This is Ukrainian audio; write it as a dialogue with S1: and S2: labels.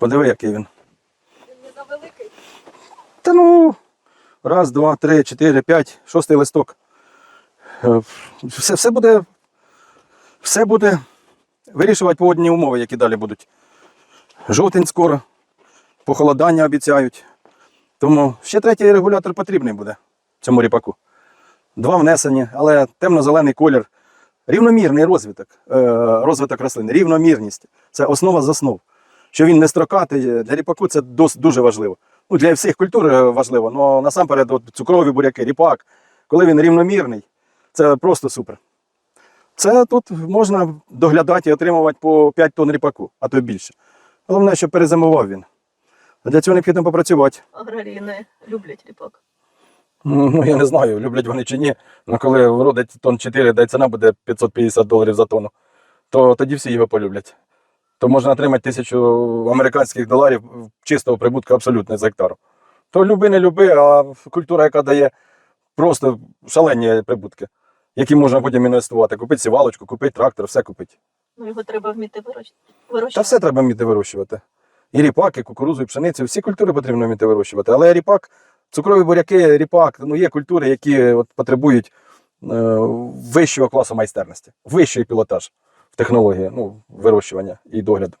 S1: Подиви, який він.
S2: Він не завеликий.
S1: Та ну, раз, два, три, чотири, п'ять, шостий листок. Е, Все, все буде. Все буде вирішувати погодні умови, які далі будуть. Жовтень скоро, похолодання обіцяють. Тому ще третій регулятор потрібний буде цьому ріпаку. Два внесені, але темно-зелений колір. Рівномірний розвиток, е, розвиток рослин, рівномірність. Це основа з основ. Що він не строкатий, для ріпаку це дуже важливо. Ну, для всіх культур е, важливо, але насамперед от, цукрові буряки, ріпак, коли він рівномірний, це просто супер. Це тут можна доглядати і отримувати по 5 тонн ріпаку, а то й більше. Головне, щоб перезимував він. А Для цього необхідно попрацювати.
S2: Аграрії не люблять ріпак.
S1: Ну, я не знаю, люблять вони чи ні. але коли вродить тонн 4, де ціна буде 550 доларів за тонну, то тоді всі його полюблять. То можна отримати тисячу американських доларів чистого прибутку абсолютно з гектару. То люби, не люби, а культура, яка дає просто шалені прибутки, які можна потім інвестувати. Купити сівалочку, купити трактор, все купити.
S2: Ну його треба вміти вирощ-
S1: Та все треба вміти вирощувати. І ріпак, і кукурузу, і пшеницю, всі культури потрібно вміти вирощувати. Але ріпак, цукрові буряки, ріпак, ну є культури, які от, потребують е, вищого класу майстерності, вищий пілотаж в технології ну, вирощування і догляду.